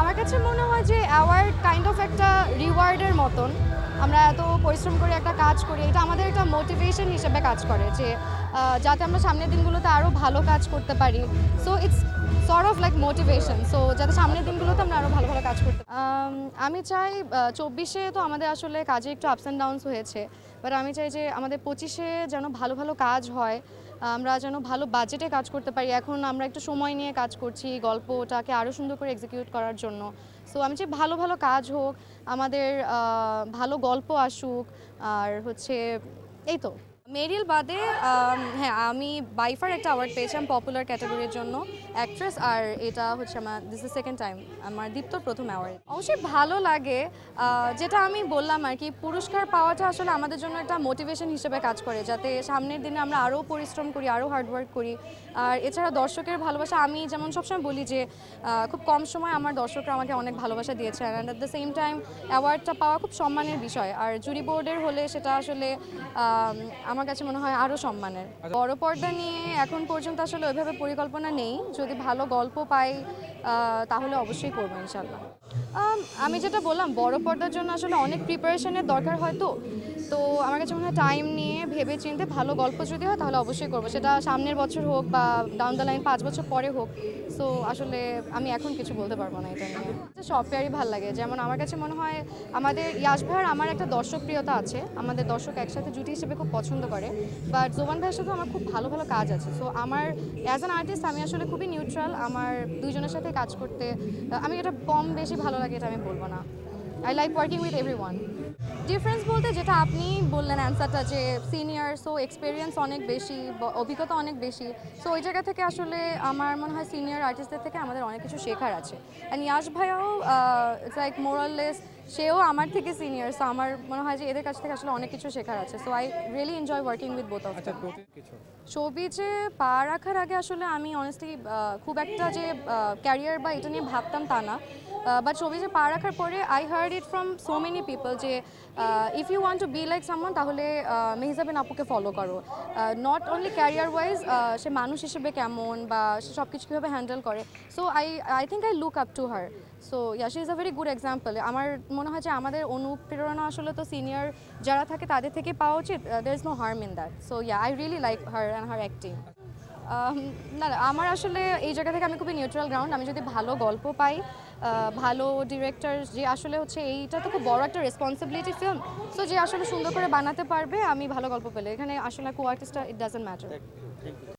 আমার কাছে মনে হয় যে অ্যাওয়ার্ড কাইন্ড অফ একটা রিওয়ার্ডের মতন। আমরা এত পরিশ্রম করে একটা কাজ করি, এটা আমাদের একটা মোটিভেশন হিসেবে কাজ করে যে যাতে আমরা সামনের দিনগুলোতে আরও ভালো কাজ করতে পারি। So it's sort of like motivation so যাতে সামনের দিনগুলোতে আমরা আরও ভালো ভালো কাজ করতে আমি চাই চব্বিশে তো আমাদের আসলে কাজে একটু আপস অ্যান্ড ডাউনস হয়েছে। বাট আমি চাই যে, আমাদের পঁচিশে যেন ভালো ভালো কাজ হয়, আমরা যেন ভালো বাজেটে কাজ করতে পারি। এখন আমরা একটু সময় নিয়ে কাজ করছি গল্পটাকে আরও সুন্দর করে এক্সিকিউট করার জন্য। সো আমি চাই ভালো ভালো কাজ হোক, আমাদের ভালো গল্প আসুক, আর হচ্ছে, এই তো। মেরিল বাদে হ্যাঁ আমি বাইফার একটা অ্যাওয়ার্ড পেয়েছিলাম পপুলার ক্যাটাগরির জন্য অ্যাক্ট্রেস আর এটা হচ্ছে আমার দিস ইজ সেকেন্ড টাইম আমার দীপ্তর প্রথম অ্যাওয়ার্ড অবশ্যই ভালো লাগে যেটা আমি বললাম আর কি পুরস্কার পাওয়াটা আসলে আমাদের জন্য একটা মোটিভেশন হিসেবে কাজ করে যাতে সামনের দিনে আমরা আরও পরিশ্রম করি আরও হার্ডওয়ার্ক করি আর এছাড়া দর্শকের ভালোবাসা আমি যেমন সবসময় বলি যে খুব কম সময় আমার দর্শকরা আমাকে অনেক ভালোবাসা দিয়েছে and at the same time অ্যাওয়ার্ডটা পাওয়া খুব সম্মানের বিষয় আর জুরি বোর্ডের হলে সেটা আসলে আম, আমার কাছে মনে হয় আরও সম্মানের। বড় পর্দা নিয়ে এখন পর্যন্ত আসলে ওইভাবে পরিকল্পনা নেই। যদি ভালো গল্প পাই তাহলে অবশ্যই করব ইনশাল্লাহ। আমি যেটা বললাম, বড় পর্দার জন্য আসলে অনেক প্রিপারেশনের দরকার হয় তো আমার কাছে মনে হয় টাইম নিয়ে ভেবে চিনতে ভালো গল্প যদি হয় তাহলে অবশ্যই করব। সেটা সামনের বছর হোক বা ডাউন দ্য লাইন পাঁচ বছর পরে হোক সো আসলে আমি এখন কিছু বলতে পারব না এটা নিয়ে। সব পেয়ারই ভালো লাগে। যেমন আমার কাছে মনে হয় আমাদের ইয়াশ ভাইয়ের আমার একটা দর্শক প্রিয়তা আছে। আমাদের দর্শক একসাথে জুটি হিসেবে খুব পছন্দ করে। বাট জোবান ভাইয়ের সাথেও আমার খুব ভালো ভালো কাজ আছে। সো আমার অ্যাজ অ্যান আর্টিস্ট আমি আসলে খুবই নিউট্রাল আমার দুইজনের সাথে কাজ করতে, আমি এটা কম বেশি ভালো লাগে এটা আমি বলব না। I like working with everyone difference বলতে যেটা আপনি বললেন অ্যান্সারটা যে সিনিয়র সো এক্সপিরিয়েন্স অনেক বেশি অভিজ্ঞতা অনেক বেশি। সো ওই জায়গা থেকে আসলে আমার মনে হয় সিনিয়র আর্টিস্টদের থেকে আমাদের অনেক কিছু শেখার আছে। And Yash ভাইয়াও it's like more or less সেও আমার থেকে সিনিয়র সো আমার মনে হয় যে এদের কাছ থেকে আসলে অনেক কিছু শেখার আছে। So I really enjoy working with both of শোবিজে পা রাখার আগে আসলে আমি অনেস্টলি খুব একটা যে ক্যারিয়ার বা এটা নিয়ে ভাবতাম তা না। বাট শোবিজে পা রাখার পরে I heard it from so many people যে if you want to be like someone তাহলে মেহজাবিন আপুকে ফলো করো। নট অনলি ক্যারিয়ার ওয়াইজ সে মানুষ হিসেবে কেমন বা সে সব কিছু কীভাবে হ্যান্ডেল করে। So I I think I look up to her so yeah she is a very good example আমার মনে হয় যে আমাদের অনুপ্রেরণা আসলে তো সিনিয়র যারা থাকে তাদের থেকে পাওয়া উচিত there is no harm in that so yeah I really like her and her acting না আমার আসলে এই জায়গা থেকে আমি খুবই নিউট্রাল গ্রাউন্ড আমি যদি ভালো গল্প পাই ভালো ডিরেক্টর যে আসলে হচ্ছে এইটা তো খুব বড় একটা রেসপন্সিবিলিটি ফিল্ম সো যে আসলে সুন্দর করে বানাতে পারবে, আমি ভালো গল্প পেলে। এখানে আসলে কো আর্টিস্টটা ইট ডাজেন্ট ম্যাটার